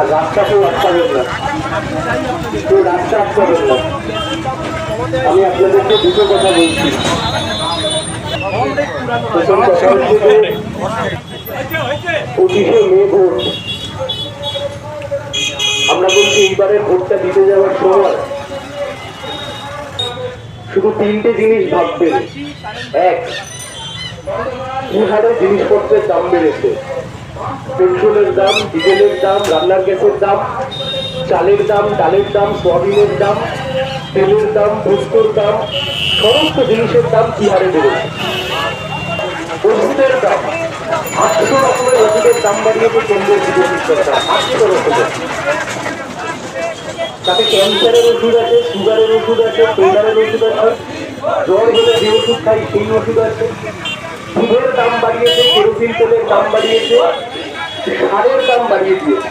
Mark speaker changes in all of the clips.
Speaker 1: আর রাস্তাকেও আটকাবেন না। কেউ রাস্তা আটকাবেন না। আমি আপনাদেরকে দুটো কথা বলছি। প্রথম কথা হচ্ছে পঁচিশে মে ভোট। আমরা বলছি এইবারের ভোটটা দিতে যাওয়ার সময় শুধু তিনটে জিনিস ভাববেন এক, কি হারে জিনিসপত্রের দাম বেড়েছে? পেট্রোলের দাম, ডিজেলের দাম, রান্নার গ্যাসের দাম, চালের দাম, ডালের দাম, সোয়াবিনের দাম, তেলের দাম, পোস্তর দাম, সমস্ত জিনিসের দাম কি হারে বেড়েছে? ওষুধের দাম। আটশো রকমের ওষুধের দাম বাড়িয়েছে কেন্দ্রের বিজেপি সরকার আটশো রকমের। তাতে ক্যান্সারের ওষুধ আছে, সুগারের ওষুধ আছে প্রেশারের ওষুধ আছে। জ্বর হলে যে ওষুধ খাই সেই ওষুধ আছে। দুধের দাম বাড়িয়েছে, কেরোসিন তেলের দাম বাড়িয়েছে। সারের দাম বাড়িয়ে দিয়েছে।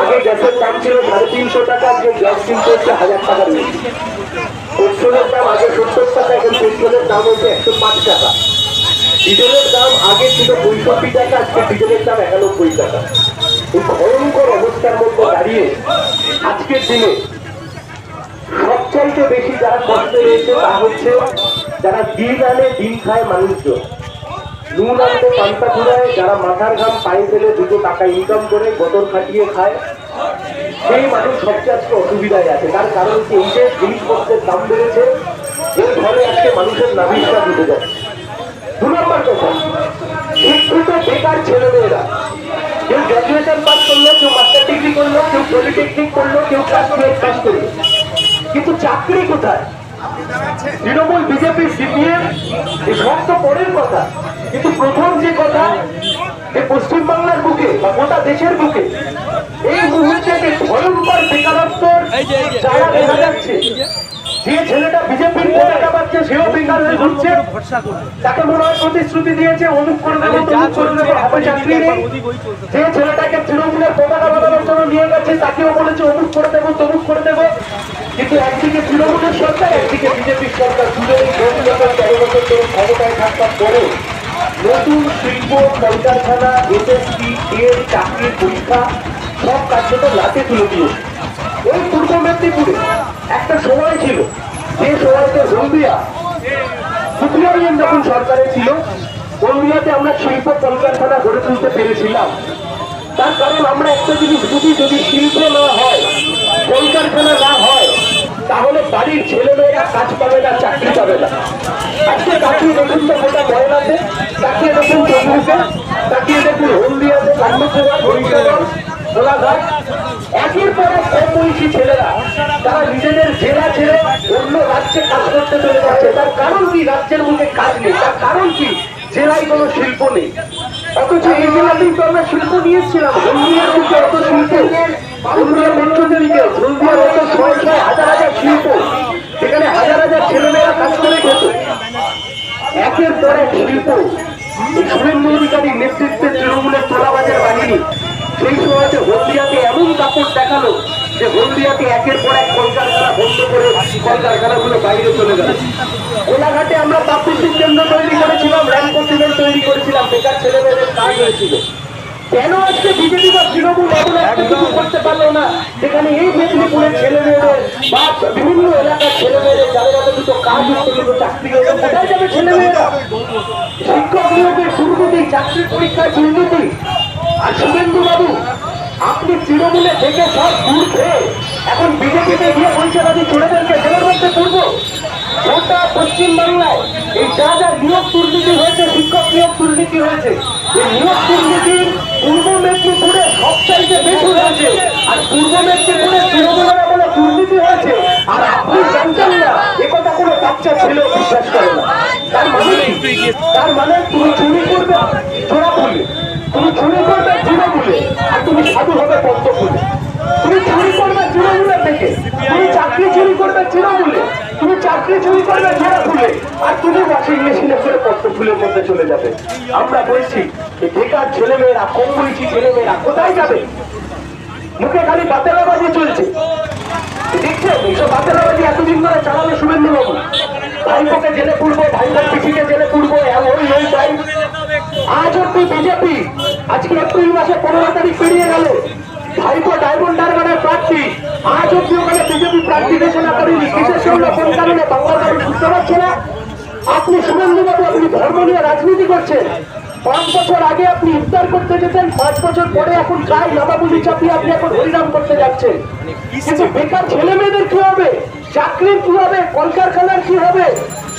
Speaker 1: আগে গ্যাসের দাম ছিল সাড়ে তিনশো টাকা আজকে গ্যাস কিনতে হচ্ছে হাজার টাকার বেশি পেট্রোলের দাম আগে সত্তর টাকা এখন পেট্রোলের দাম হচ্ছে একশো পাঁচ টাকা। ডিজেলের দাম আগে ছিল পঁয়ষট্টি টাকা আজকে ডিজেলের দাম একানব্বই টাকা। এই ভয়ঙ্কর অবস্থার মধ্যে দাঁড়িয়ে আজকের দিনে সবচাইতে বেশি যারা কষ্টে রয়েছে তা হচ্ছে যারা দিন আনে দিন খায় মানুষজন। নুন আনতে পান্তা ঘুরায় যারা মাথার ঘাম পায়ে ফেলে দুটো টাকা ইনকাম করে গতর খাটিয়ে খায়, সেই মানুষ সবচেয়ে আজকে অসুবিধায় আছে। তার কারণ কি এই যে জিনিসপত্রের দাম বেড়েছে এর ফলে আজকে মানুষের নাবিশ্বাস উঠে যাচ্ছে। দু নম্বর কথা, শিক্ষিত বেকার ছেলেমেয়েরা, কেউ গ্র্যাজুয়েশন পাস করল, কেউ মাস্টার ডিগ্রি করল, কেউ পলিটেকনিক করল, কেউ ক্লাস টুয়েলভ পাস করল। কিন্তু চাকরি কোথায়? তৃণমূল বিজেপি সিপিএম এই সব তো পরের কথা। কিন্তু প্রথম যে কথা যে পশ্চিমবাংলার বুকে বা গোটা দেশের বুকে এই মুহূর্তে যে ভয়ঙ্কর বেকারত্ব যারা দেখা যাচ্ছে যে। ছেলেটা বিজেপির পতাকা পাচ্ছে সেও বেকার হয়ে ঘুরছে। তাকে মনে হয় প্রতিশ্রুতি দিয়েছে অমুক করে দেবো তমুক করে দেবো চাকরি নেই। যে ছেলেটাকে তৃণমূলের পতাকা বানানোর জন্য নিয়ে গেছে তাকেও বলেছে অমুক করে দেবো তমুক করে দেবো। কিন্তু একদিকে তৃণমূলের সরকার একদিকে বিজেপির সরকার। দুজনেই ক্ষমতায় থাকার পরেও নতুন শিল্প কলকারখানা এসএসপি এর চাকরির পরীক্ষা, সব কার্যত লাতে তুলে দিয়েছে ওই পূর্ব মেদিনীপুরে একটা সময় ছিল, যে সময়তে হলদিয়া সুপ্রিয়ারিয়ান যখন সরকারে ছিল, হলদিয়াতে আমরা শিল্প কলকারখানা গড়ে তুলতে পেরেছিলাম। তার কারণ আমরা একটা জিনিস বুঝি, যদি শিল্প না হয় কলকারখানা না হয়, তাহলে বাড়ির ছেলেমেয়েরা কাজ পাবে না, চাকরি পাবে না। আজকে তাকিয়ে দেখুন তো গোটা ময়নাতে তাকিয়ে দেখুন তমলুকে তাকিয়ে দেখুন হলদিয়াতে কান্নপুরা হরিশগর গোলাঘাট একের পর এক কম বয়সী ছেলেরা তারা নিজেদের জেলা ছেড়ে অন্য রাজ্যে কাজ করতে চলে যাচ্ছে। তার কারণ কি? রাজ্যের মুখে কাজ নেই। তার কারণ কি? জেলায় কোনো শিল্প নেই। অথচ এই জেলাতেই তো আমরা শিল্প নিয়েছিলাম। হলদিয়ার মুখে অত শিল্প। হলদিয়া মেট্রোপলিকে হলদিয়ার অত ছয় ছয় হাজার হাজার শিল্প। সেখানে হাজার হাজার ছেলেমেয়েরা কাজ করে খেত একের পর এক শিল্প। শুভেন্দু অধিকারীর নেতৃত্বে তৃণমূলের তোলাবাজের বাহিনী সেই সময়তে হলদিয়াতে এমন কাপড় দেখাল যে হলদিয়াতে একের পর এক কলকারখানা বন্ধ করে কলকারখানাগুলো বাইরে চলে গেল। কোলাঘাটে আমরা পাবলিসিং কেন্দ্র তৈরি করেছিলাম র্যাম্প কন্টিনেন্ট তৈরি করেছিলাম বেকার ছেলেমেয়েদের কাজ হয়েছিল। কেন আজকে বিজেপি বা তৃণমূল এমন একটা কিছু করতে পারল না? যেখানে এই মেদিনীপুরের ছেলে মেয়েদের বা বিভিন্ন এলাকার ছেলে মেয়েদের যাদের হাতে দুটো কাজ হচ্ছে কিন্তু চাকরি কোথায় যাবে ছেলে মেয়েরা শিক্ষক নিয়োগের দুর্নীতি চাকরির পরীক্ষায় দুর্নীতি। আর শুভেন্দু বাবু আপনি তৃণমূলে থেকে সব দূর খেয়ে এখন বিজেপিতে গিয়ে বলছেন আমি ছেলেদেরকে জেলের মধ্যে পড়ব গোটা পশ্চিমবাংলায় এই যা যা নিয়োগ দুর্নীতি হয়েছে, শিক্ষক নিয়োগ দুর্নীতি হয়েছে, এই নিয়োগ দুর্নীতি পূর্ব মেদিনীপুরে সবচাইতে বেশি হয়েছে। আর পূর্ব মেদিনীপুরে তৃণমূলের আমলে দুর্নীতি হয়েছে। আর আপনি জানতেন না একথা কোনো বাচ্চা ছেলেও বিশ্বাস করে না। তার মানে তার মানে তুমি চুরি করবে জোড়া ফুলে তুমি চুরি করবে জুড়ে ফুলে আর তুমি সাধু হবে পদ্ম ফুলে তুমি চুরি করবে তৃণমূলে থেকে তুমি চাকরি চুরি করবে তৃণমূলে তুমি চাকরি চুরি করবে জোড়া ফুলে আর তুমি ওয়াশিং মেশিনে করে পদ্ম ফুলের মধ্যে চলে যাবে। আমরা বলছি বেকার ছেলেমেয়েরা কম বয়সী ছেলেমেয়েরা কোথায় যাবে? মুখে খালি বাতেলাবাজি চলছে। দেখছেন এইসব বাতেলাবাজি এতদিন ধরে চালালো শুভেন্দু বাবু ভাইপোকে জেলে পুরবো ভাইপোর পিঠিকে জেলে পুরবো ওই ওই তাই আজ অব্দি বিজেপি আজকে এপ্রিল মাসে পনেরো তারিখ পেরিয়ে গেল। ভাইপো ডায়মন্ড হারবারের প্রার্থী। আজ অব্দি ওখানে বিজেপি প্রার্থী ঘোষণা করেনি। কিসের জন্য কোন কারণে বাংলার বুঝতে পারছে না? আপনি শুভেন্দুবাবু আপনি ধর্ম নিয়ে রাজনীতি করছেন। পাঁচ বছর আগে আপনি ইফতার করতে যেতেন, পাঁচ বছর পরে এখন গায়ে নামাবুলি চাপিয়ে আপনি এখন হরিনাম করতে যাচ্ছেন। কিন্তু বেকার ছেলে মেয়েদের কি হবে? চাকরির কি হবে? কলকারখানার কি হবে?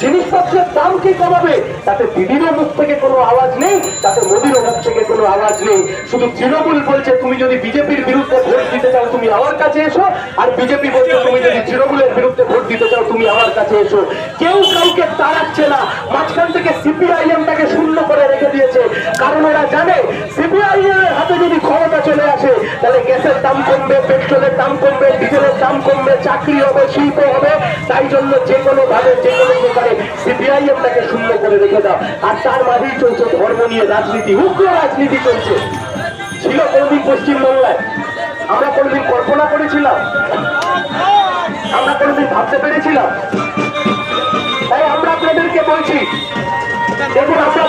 Speaker 1: জিনিসপত্রের দাম কি কমাবে? তাতে দিদিরও মুখ থেকে কোনো আওয়াজ নেই, তাতে মোদিরও মুখ থেকে কোনো আওয়াজ নেই। শুধু তৃণমূল বলছে, তুমি যদি বিজেপির বিরুদ্ধে ভোট দিতে চাও, তুমি আমার কাছে এসো। আর বিজেপি বলছে, তুমি যদি তৃণমূলের বিরুদ্ধে ভোট দিতে চাও, তুমি আমার কাছে এসো। কেউ কাউকে তাড়াচ্ছে না মাঝখান থেকে সিপিআইএমটাকে শূন্য করে রেখে দিয়েছে কারণ এরা জানে সিপিআইএম এর হাতে যদি ক্ষমতা চলে আসে তাহলে গ্যাসের দাম কমবে পেট্রোলের দাম কমবে, ডিজেলের দাম কমবে, চাকরি হবে, শিল্প হবে, তাই জন্য যে কোনো ভাবে, যে কোনো প্রকারে সিপিআইএমটাকে শূন্য করে রেখে দাও। আর তার মাঝেই চলছে ধর্ম নিয়ে রাজনীতি, উগ্র রাজনীতি চলছে। ছিল কোনদিন পশ্চিমবাংলায়? আমরা কোনদিন কল্পনা করেছিলাম? আমরা কোনদিন ভাবতে পেরেছিলাম? তাই আমরা আপনাদেরকে বলছি, দেখুন, আমরা